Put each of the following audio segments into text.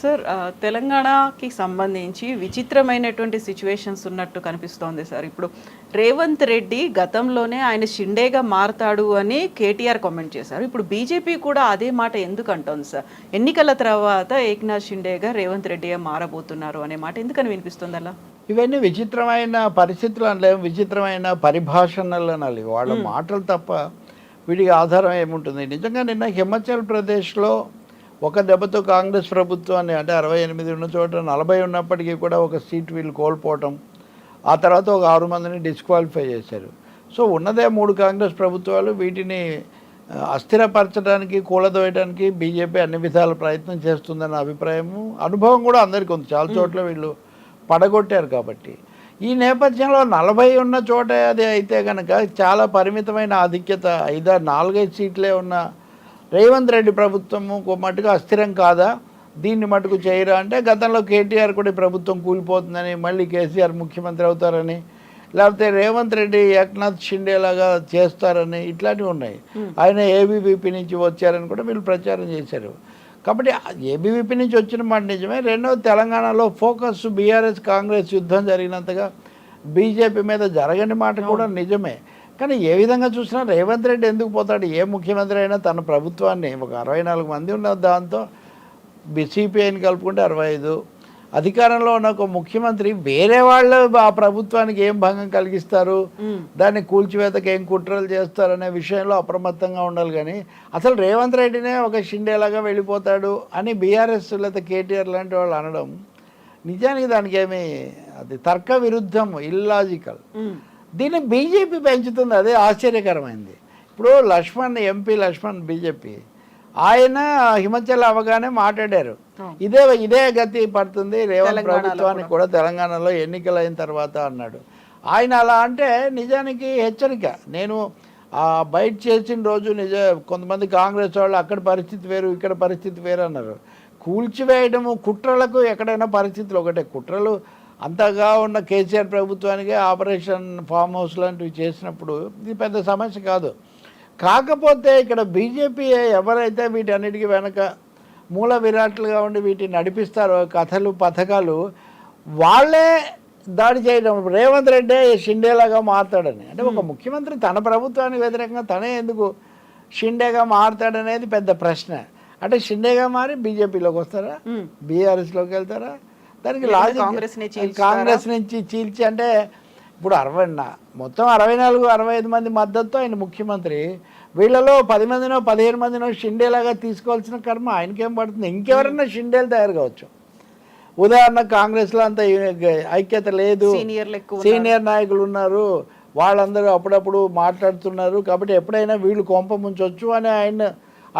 Sir తెలంగాణకి సంబంధించి విచిత్రమైనటువంటి సిచ్యువేషన్స్ ఉన్నట్టు కనిపిస్తోంది సార్. ఇప్పుడు రేవంత్ రెడ్డి గతంలోనే ఆయన షిండేగా మారతాడు అని కేటీఆర్ కామెంట్ చేశారు. ఇప్పుడు బీజేపీ కూడా అదే మాట ఎందుకు అంటోంది సార్? ఎన్నికల తర్వాత ఏక్నాథ్ షిండేగా రేవంత్ రెడ్డిగా మారబోతున్నారు అనే మాట ఎందుకని వినిపిస్తుంది అలా? ఇవన్నీ విచిత్రమైన పరిస్థితులు అనలేము విచిత్రమైన పరిభాషణలు అనాలి. వాళ్ళ మాటలు తప్ప వీడికి ఆధారం ఏముంటుంది? నిజంగా నిన్న హిమాచల్ ప్రదేశ్లో ఒక దెబ్బతో కాంగ్రెస్ ప్రభుత్వాన్ని అంటే అరవై ఎనిమిది ఉన్న చోట నలభై ఉన్నప్పటికీ కూడా ఒక సీట్ వీళ్ళు కోల్పోవటం ఆ తర్వాత ఒక ఆరు మందిని డిస్క్వాలిఫై చేశారు. సో ఉన్నదే మూడు కాంగ్రెస్ ప్రభుత్వాలు వీటిని అస్థిరపరచడానికి కూలదోయడానికి బీజేపీ అన్ని విధాల ప్రయత్నం చేస్తుందన్న అభిప్రాయము అనుభవం కూడా అందరికీ ఉంది. చాలా చోట్ల వీళ్ళు పడగొట్టారు కాబట్టి. ఈ నేపథ్యంలో నలభై ఉన్న చోట అది అయితే కనుక చాలా పరిమితమైన ఆధిక్యత ఐదారు నాలుగైదు సీట్లే ఉన్న రేవంత్ రెడ్డి ప్రభుత్వము మటుకు అస్థిరం కాదా? దీన్ని మటుకు చేయరా అంటే గతంలో కేటీఆర్ కూడా ప్రభుత్వం కూలిపోతుందని మళ్ళీ కేసీఆర్ ముఖ్యమంత్రి అవుతారని లేకపోతే రేవంత్ రెడ్డి ఏక్నాథ్ షిండే లాగా చేస్తారని ఇట్లాంటివి ఉన్నాయి. ఆయన ఏబీవీపీ నుంచి వచ్చారని కూడా వీళ్ళు ప్రచారం చేశారు. కాబట్టి ఏబీవీపీ నుంచి వచ్చిన మాట నిజమే. రెండవది తెలంగాణలో ఫోకస్ బీఆర్ఎస్ కాంగ్రెస్ యుద్ధం జరిగినంతగా బీజేపీ మీద జరగని మాట కూడా నిజమే. కానీ ఏ విధంగా చూసినా రేవంత్ రెడ్డి ఎందుకు పోతాడు? ఏ ముఖ్యమంత్రి అయినా తన ప్రభుత్వాన్ని ఒక అరవై నాలుగు మంది ఉన్న దాంతో సిపిఐని కలుపుకుంటే అరవై ఐదు. అధికారంలో ఉన్న ఒక ముఖ్యమంత్రి వేరే వాళ్ళు ఆ ప్రభుత్వానికి ఏం భంగం కలిగిస్తారు? దాన్ని కూల్చివేతకి ఏం కుట్రలు చేస్తారనే విషయంలో అప్రమత్తంగా ఉండాలి కానీ అసలు రేవంత్ రెడ్డినే ఒక షిండేలాగా వెళ్ళిపోతాడు అని బీఆర్ఎస్ లేకపోతే కేటీఆర్ లాంటి వాళ్ళు అనడం నిజానికి దానికి ఏమి అది తర్క విరుద్ధం ఇల్లాజికల్ దీన్ని బీజేపీ పెంచుతుంది అదే ఆశ్చర్యకరమైంది. ఇప్పుడు లక్ష్మణ్ ఎంపీ లక్ష్మణ్ బీజేపీ ఆయన హిమాచల్ అవగానే మాట్లాడారు. ఇదే ఇదే గతి పడుతుంది రేవంత్ ప్రభుత్వానికి కూడా. తెలంగాణలో ఎన్నికలు అయిన తర్వాత అన్నాడు. ఆయన అలా అంటే నిజానికి హెచ్చరిక. నేను బయట చేసిన రోజు నిజ కొంతమంది కాంగ్రెస్ వాళ్ళు అక్కడ పరిస్థితి వేరు ఇక్కడ పరిస్థితి వేరు అన్నారు. కూల్చివేయడము కుట్రలకు ఎక్కడైనా పరిస్థితులు ఒకటే. కుట్రలు అంతగా ఉన్న కేసీఆర్ ప్రభుత్వానికి ఆపరేషన్ ఫామ్ హౌస్ లాంటివి చేసినప్పుడు ఇది పెద్ద సమస్య కాదు. కాకపోతే ఇక్కడ బీజేపీ ఎవరైతే వీటన్నిటికీ వెనక మూల విరాట్లుగా ఉండి వీటిని నడిపిస్తారో కథలు పథకాలు వాళ్ళే దాడి చేయడం. రేవంత్ రెడ్డి షిండేలాగా మారుతాడని. అంటే ఒక ముఖ్యమంత్రి తన ప్రభుత్వానికి వ్యతిరేకంగా తనే ఎందుకు షిండేగా మారుతాడనేది పెద్ద ప్రశ్న. అంటే షిండేగా మారి బీజేపీలోకి వస్తారా? బీఆర్ఎస్లోకి వెళ్తారా? దానికి లాజిక్? కాంగ్రెస్ నుంచి చీల్చి అంటే ఇప్పుడు అరవై మొత్తం అరవై నాలుగు అరవై ఐదు మంది మద్దతుతో ఆయన ముఖ్యమంత్రి. వీళ్ళలో పది మందినో పదిహేను మందినో షిండేలాగా తీసుకోవాల్సిన కర్మ ఆయనకేం పడుతుంది? ఇంకెవరన్నా షిండేలు తయారు కావచ్చు. ఉదాహరణ కాంగ్రెస్లో అంత ఐక్యత లేదు. సీనియర్ నాయకులు ఉన్నారు. వాళ్ళందరూ అప్పుడప్పుడు మాట్లాడుతున్నారు. కాబట్టి ఎప్పుడైనా వీళ్ళు కొంప ముంచొచ్చు అని ఆయన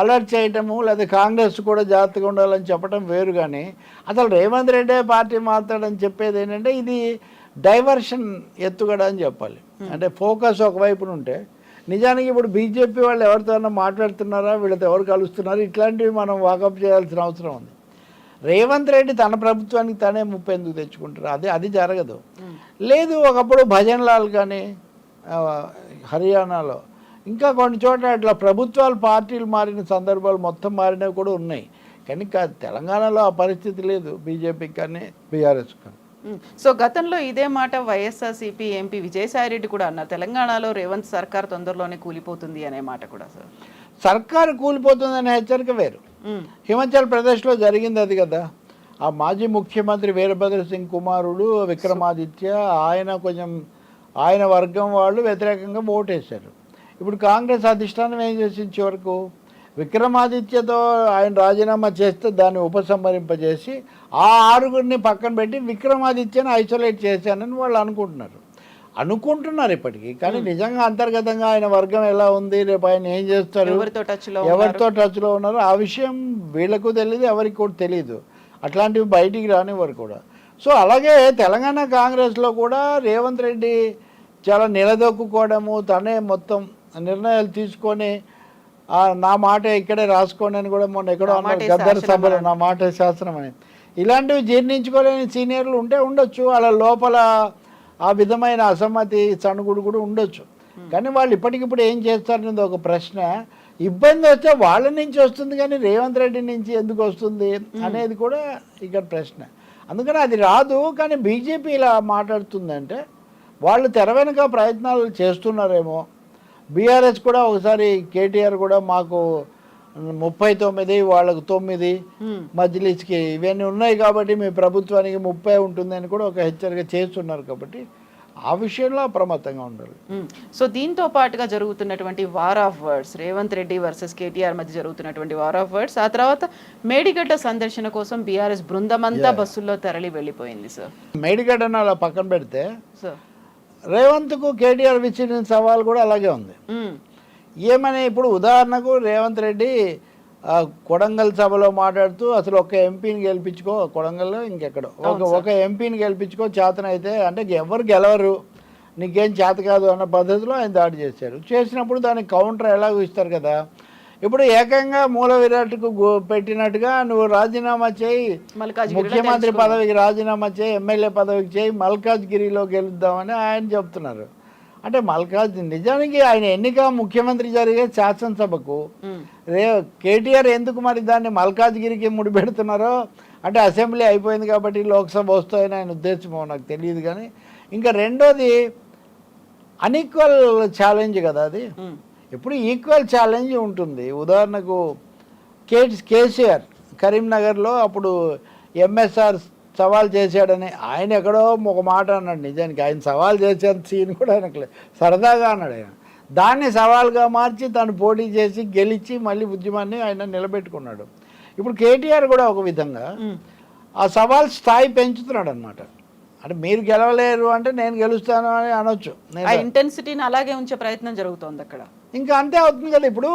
అలర్ట్ చేయటము లేదా కాంగ్రెస్ కూడా జాగ్రత్తగా ఉండాలని చెప్పడం వేరు కానీ అసలు రేవంత్ రెడ్డి పార్టీ మారుతాడని చెప్పేది ఏంటంటే ఇది డైవర్షన్ ఎత్తుగడ అని చెప్పాలి. అంటే ఫోకస్ ఒకవైపున ఉంటే నిజానికి ఇప్పుడు బీజేపీ వాళ్ళు ఎవరితో మాట్లాడుతున్నారా వీళ్ళతో ఎవరు కలుస్తున్నారు ఇట్లాంటివి మనం వాకప్ చేయాల్సిన అవసరం ఉంది. రేవంత్ రెడ్డి తన ప్రభుత్వానికి తనే ముప్పై ఎందుకు తెచ్చుకుంటారు? అది అది జరగదు. లేదు ఒకప్పుడు భజన్ లాల్ కానీ హర్యానాలో ఇంకా కొన్ని చోట్ల అట్లా ప్రభుత్వాలు పార్టీలు మారిన సందర్భాలు మొత్తం మారినవి కూడా ఉన్నాయి. కానీ కా- తెలంగాణలో ఆ పరిస్థితి లేదు. బీజేపీకి కానీ బీఆర్ఎస్ కానీ. సో గతంలో ఇదే మాట వైఎస్ఆర్సీపీ ఎంపీ విజయసాయి రెడ్డి కూడా అన్నారు. తెలంగాణలో రేవంత్ సర్కార్ తొందరలోనే కూలిపోతుంది అనే మాట కూడా సార్. సర్కారు కూలిపోతుందనే హెచ్చరిక వేరు. హిమాచల్ ప్రదేశ్లో జరిగింది అది కదా. ఆ మాజీ ముఖ్యమంత్రి వీరభద్ర సింగ్ కుమారుడు విక్రమాదిత్య ఆయన కొంచెం ఆయన వర్గం వాళ్ళు వ్యతిరేకంగా ఓటేశారు. ఇప్పుడు కాంగ్రెస్ అధిష్టానం ఏం చేసింది చివరకు? విక్రమాదిత్యతో ఆయన రాజీనామా చేస్తే దాన్ని ఉపసంహరింపజేసి ఆ ఆరుగురిని పక్కన పెట్టి విక్రమాదిత్యని ఐసోలేట్ చేశానని వాళ్ళు అనుకుంటున్నారు. అనుకుంటున్నారు ఇప్పటికీ కానీ నిజంగా అంతర్గతంగా ఆయన వర్గం ఎలా ఉంది? రేపు ఆయన ఏం చేస్తారు? ఎవరితో టచ్లో ఎవరితో టచ్లో ఉన్నారో? ఆ విషయం వీళ్ళకు తెలియదు ఎవరికి కూడా తెలియదు అట్లాంటివి బయటికి రానివ్వరు కూడా. సో అలాగే తెలంగాణ కాంగ్రెస్లో కూడా రేవంత్ రెడ్డి చాలా నిలదొక్కుకోవడము తనే మొత్తం నిర్ణయాలు తీసుకొని నా మాట ఇక్కడే రాసుకోండి అని కూడా మొన్న ఎక్కడో అన్నారు. గద్దర్ సభలో నా మాట శాస్త్రం అని ఇలాంటివి జీర్ణించుకోలేని సీనియర్లు ఉంటే ఉండొచ్చు. వాళ్ళ లోపల ఆ విధమైన అసమ్మతి చనుగుడు కూడా ఉండొచ్చు. కానీ వాళ్ళు ఇప్పటికిప్పుడు ఏం చేస్తారనేది ఒక ప్రశ్న. ఇబ్బంది వస్తే వాళ్ళ నుంచి వస్తుంది కానీ రేవంత్ రెడ్డి నుంచి ఎందుకు వస్తుంది అనేది కూడా ఇక్కడ ప్రశ్న. అందుకని అది రాదు. కానీ బీజేపీ ఇలా మాట్లాడుతుందంటే వాళ్ళు తెర వెనుక ప్రయత్నాలు చేస్తున్నారేమో. బీఆర్ఎస్ కూడా ఒకసారి కేటీఆర్ కూడా మాకు ముప్పై తొమ్మిది వాళ్ళకు తొమ్మిది. మజ్లిస్కి ఇవన్నీ ఉన్నాయి కాబట్టి మీ ప్రభుత్వానికి ముప్పై ఉంటుందని కూడా ఒక హెచ్చరిక చేస్తున్నారు కాబట్టి ఆ విషయంలో అప్రమత్తంగా ఉండాలి. సో దీంతో పాటుగా జరుగుతున్నటువంటి war of words Revanth Reddy versus KTR మధ్య జరుగుతున్నటువంటి వార్ ఆఫ్ వర్డ్స్ ఆ తర్వాత మేడిగడ్డ సందర్శన కోసం బీఆర్ఎస్ బృందం అంతా బస్సుల్లో తరలి వెళ్ళిపోయింది సార్ మేడిగడ్డను అలా పక్కన పెడితే సార్ రేవంత్కు కేటీఆర్ విచ్చిన సవాల్ కూడా అలాగే ఉంది. ఏమని ఇప్పుడు ఉదాహరణకు రేవంత్ రెడ్డి కొడంగల్ సభలో మాట్లాడుతూ అసలు ఒక ఎంపీని గెలిపించుకో కొడంగల్లో ఇంకెక్కడో. ఒక ఒక ఎంపీని గెలిపించుకో చేతనైతే అంటే ఎవరు గెలవరు నీకేం చేత కాదు అన్న పద్ధతిలో ఆయన దాడి చేశారు. చేసినప్పుడు దానికి కౌంటర్ ఎలాగో ఇస్తారు కదా. ఇప్పుడు ఏకంగా మూల విరాట్కు పెట్టినట్టుగా నువ్వు రాజీనామా చేయి ముఖ్యమంత్రి పదవికి రాజీనామా చేయి ఎమ్మెల్యే పదవికి చేయి మల్కాజ్గిరిలో గెలుద్దామని ఆయన చెప్తున్నారు అంటే మల్కాజ్ నిజానికి ఆయన ఎన్నిక ముఖ్యమంత్రి జరిగే శాసనసభకు. రే కేటీఆర్ ఎందుకు మరి దాన్ని మల్కాజ్గిరికి ముడిపెడుతున్నారో అంటే అసెంబ్లీ అయిపోయింది కాబట్టి లోక్సభ వస్తాయని ఆయన ఉద్దేశమో నాకు తెలియదు కానీ ఇంకా రెండోది అన్ఈక్వల్ ఛాలెంజ్ కదా అది. ఎప్పుడు ఈక్వల్ ఛాలెంజ్ ఉంటుంది. ఉదాహరణకు కే కేసీఆర్ కరీంనగర్లో అప్పుడు ఎంఎస్ఆర్ సవాల్ చేశాడని ఆయన ఎక్కడో ఒక మాట అన్నాడు నిజానికి. ఆయన సవాల్ చేసే సీన్ కూడా ఆయనకు. సరదాగా అన్నాడు ఆయన. దాన్ని సవాల్గా మార్చి తను పోటీ చేసి గెలిచి మళ్ళీ ఉద్యమాన్ని ఆయన నిలబెట్టుకున్నాడు. ఇప్పుడు కేటీఆర్ కూడా ఒక విధంగా. ఆ సవాల్ స్థాయి పెంచుతున్నాడు అనమాట అంటే మీరు గెలవలేరు అంటే నేను గెలుస్తాను అని అనొచ్చు. ఇంటెన్సిటీని అలాగే ఉంచే ప్రయత్నం జరుగుతోంది అక్కడ. ఇంకా అంతే అవుతుంది కదా. ఇప్పుడు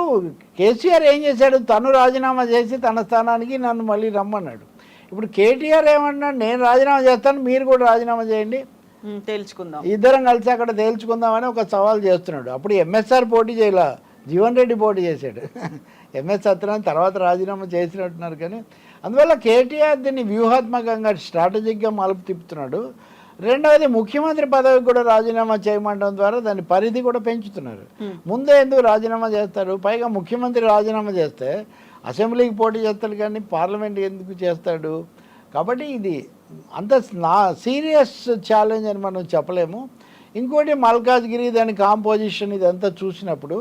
కేసీఆర్ ఏం చేశాడు? తను రాజీనామా చేసి తన స్థానానికి నన్ను మళ్ళీ రమ్మన్నాడు. ఇప్పుడు కేటీఆర్ ఏమన్నాడు? నేను రాజీనామా చేస్తాను మీరు కూడా రాజీనామా చేయండి. తేల్చుకుందాం. ఇద్దరం కలిసి అక్కడ తేల్చుకుందామని ఒక సవాల్ చేస్తున్నాడు. అప్పుడు ఎంఎస్ఆర్ పోటీ చేయలా జీవన్ రెడ్డి పోటీ చేశాడు. ఎంఎస్ సత్యనారాయణ తర్వాత రాజీనామా చేసినట్టున్నారు కానీ అందువల్ల కేటీఆర్ దీన్ని వ్యూహాత్మకంగా స్ట్రాటజిక్గా మలుపు తిప్పుతున్నాడు. రెండవది ముఖ్యమంత్రి పదవికి కూడా రాజీనామా చేయమంటం ద్వారా దాని పరిధి కూడా పెంచుతున్నారు. ముందే ఎందుకు రాజీనామా చేస్తారు? పైగా ముఖ్యమంత్రి రాజీనామా చేస్తే అసెంబ్లీకి పోటీ చేస్తాడు కానీ పార్లమెంట్ ఎందుకు చేస్తాడు? కాబట్టి ఇది అంత నా సీరియస్ ఛాలెంజ్ అని మనం చెప్పలేము. ఇంకోటి మల్కాజ్గిరి దాని కాంపోజిషన్ ఇదంతా చూసినప్పుడు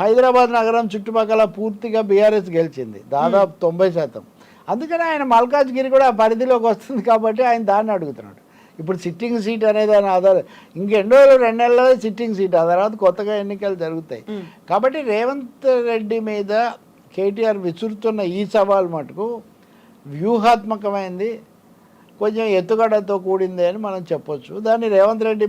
హైదరాబాద్ నగరం చుట్టుపక్కల పూర్తిగా బీఆర్ఎస్ గెలిచింది. దాదాపు తొంభై శాతం. అందుకని ఆయన మల్కాజ్గిరి కూడా ఆ పరిధిలోకి వస్తుంది కాబట్టి ఆయన దాన్ని అడుగుతున్నాడు. ఇప్పుడు సిట్టింగ్ సీట్ అనేది ఆయన ఆధారం ఇంకెన్ని రోజులు రెండు నెలల్లో సిట్టింగ్ సీట్ ఆ తర్వాత కొత్తగా ఎన్నికలు జరుగుతాయి. కాబట్టి రేవంత్ రెడ్డి మీద కేటీఆర్ విసురుతున్న ఈ సవాల్ మటుకు వ్యూహాత్మకమైంది. కొంచెం ఎత్తుగడతో కూడింది అని మనం చెప్పొచ్చు. దాన్ని రేవంత్ రెడ్డి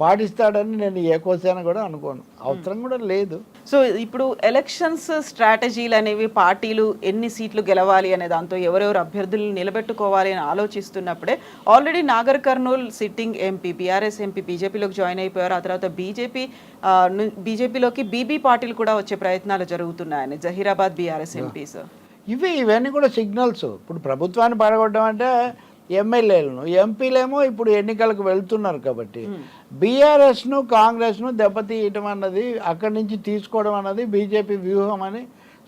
పాటిస్తాడని నేను ఏ కోసాన కూడా అనుకోను. అవసరం కూడా లేదు. సో ఇప్పుడు ఎలక్షన్స్ స్ట్రాటజీలు అనేవి పార్టీలు ఎన్ని సీట్లు గెలవాలి అనే దాంతో ఎవరెవరు అభ్యర్థులను నిలబెట్టుకోవాలి అని ఆలోచిస్తున్నప్పుడే already Nagar Kurnool sitting MP BRS MP బీజేపీలోకి జాయిన్ అయిపోయారు. ఆ తర్వాత బీజేపీ బీజేపీలోకి బీబీ పార్టీలు కూడా వచ్చే ప్రయత్నాలు జరుగుతున్నాయని. జహీరాబాద్ బీఆర్ఎస్ ఎంపీ సార్ ఇవి ఇవన్నీ కూడా సిగ్నల్స్ ఇప్పుడు ప్రభుత్వాన్ని పడగొట్టడం అంటే ఎమ్మెల్యేలను ఎంపీలేమో ఇప్పుడు ఎన్నికలకు వెళ్తున్నారు కాబట్టి బీఆర్ఎస్ను కాంగ్రెస్ను దెబ్బతీయటం అన్నది అక్కడి నుంచి తీసుకోవడం అన్నది బీజేపీ వ్యూహం అని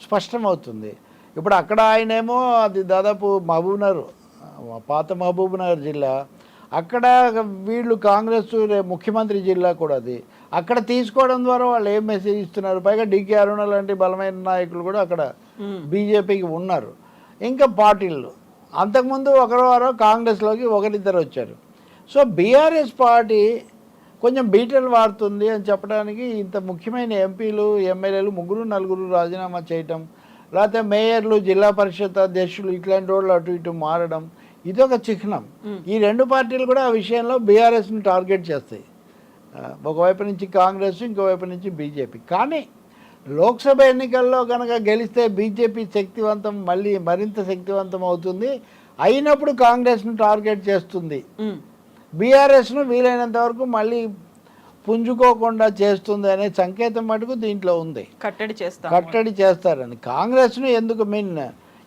స్పష్టమవుతుంది. ఇప్పుడు అక్కడ ఆయనేమో అది దాదాపు మహబూబ్నగర్ పాత మహబూబ్నగర్ జిల్లా అక్కడ వీళ్ళు కాంగ్రెస్ ముఖ్యమంత్రి జిల్లా కూడా అది. అక్కడ తీసుకోవడం ద్వారా వాళ్ళు ఏం మెసేజ్ ఇస్తున్నారు? పైగా డికే అరుణ లాంటి బలమైన నాయకులు కూడా అక్కడ బీజేపీకి ఉన్నారు. ఇంకా పార్టీలు అంతకుముందు ఒకరు కాంగ్రెస్లోకి ఒకరిద్దరు వచ్చారు. సో బీఆర్ఎస్ పార్టీ కొంచెం బీటలు వాడుతుంది అని చెప్పడానికి ఇంత ముఖ్యమైన ఎంపీలు ఎమ్మెల్యేలు ముగ్గురు నలుగురు రాజీనామా చేయటం లేకపోతే మేయర్లు జిల్లా పరిషత్ అధ్యక్షులు ఇట్లాంటి వాళ్ళు అటు ఇటు మారడం ఇదొక చిహ్నం. ఈ రెండు పార్టీలు కూడా ఆ విషయంలో బీఆర్ఎస్ని టార్గెట్ చేస్తాయి. ఒకవైపు నుంచి కాంగ్రెస్ ఇంకోవైపు నుంచి బీజేపీ. కానీ లోక్సభ ఎన్నికల్లో కనుక గెలిస్తే బీజేపీ శక్తివంతం మళ్ళీ మరింత శక్తివంతం అవుతుంది. అయినప్పుడు కాంగ్రెస్ను టార్గెట్ చేస్తుంది. బీఆర్ఎస్ను వీలైనంత వరకు మళ్ళీ పుంజుకోకుండా చేస్తుంది అనే సంకేతం మటుకు దీంట్లో ఉంది. కట్టడి చేస్తాం కట్టడి చేస్తారని. కాంగ్రెస్ను ఎందుకు మీన్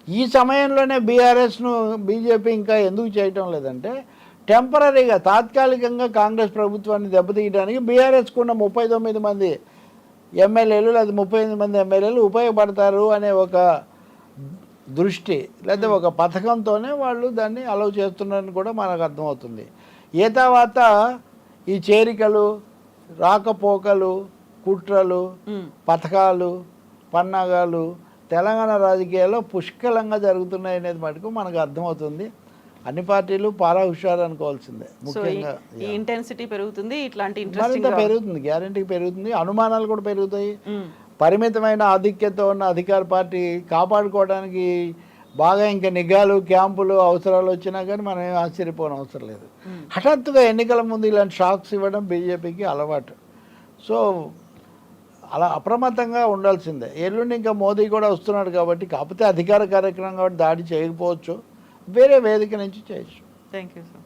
ఈ సమయంలోనే బీఆర్ఎస్ను బీజేపీ ఇంకా ఎందుకు చేయటం లేదంటే టెంపరీగా తాత్కాలికంగా కాంగ్రెస్ ప్రభుత్వాన్ని దెబ్బతీయడానికి బీఆర్ఎస్కు ఉన్న ముప్పై తొమ్మిది మంది ఎమ్మెల్యేలు లేదా ముప్పై ఎనిమిది మంది ఎమ్మెల్యేలు ఉపయోగపడతారు అనే ఒక దృష్టి లేదా ఒక పథకంతోనే వాళ్ళు దాన్ని అలౌ చేస్తున్నారని కూడా మనకు అర్థమవుతుంది. ఏ తర్వాత ఈ చేరికలు రాకపోకలు కుట్రలు ఉమ్, పథకాలు పన్నాగాలు తెలంగాణ రాజకీయాల్లో పుష్కలంగా జరుగుతున్నాయి అనేది మటుకు మనకు అర్థమవుతుంది. అన్ని పార్టీలు పారా హుషారు అనుకోవాల్సిందే ముఖ్యంగా ఈ ఇంటెన్సిటీ పెరుగుతుంది ఇట్లాంటి మరింత పెరుగుతుంది గ్యారంటీ పెరుగుతుంది అనుమానాలు కూడా పెరుగుతాయి. పరిమితమైన ఆధిక్యత ఉన్న అధికార పార్టీ కాపాడుకోవడానికి బాగా ఇంకా నిఘాలు క్యాంపులు అవసరాలు వచ్చినా కానీ మనం ఏం ఆశ్చర్యపోవడం అవసరం లేదు. హఠాత్తుగా ఎన్నికల ముందు ఇలాంటి షాక్స్ ఇవ్వడం బీజేపీకి అలవాటు. సో అలా అప్రమత్తంగా ఉండాల్సిందే. ఎల్లుండి ఇంకా మోదీ కూడా వస్తున్నాడు కాబట్టి కాకపోతే అధికార కార్యక్రమం కాబట్టి దాడి చేయకపోవచ్చు. వేరే వేదిక నుంచి చేయొచ్చు థ్యాంక్ యూ సార్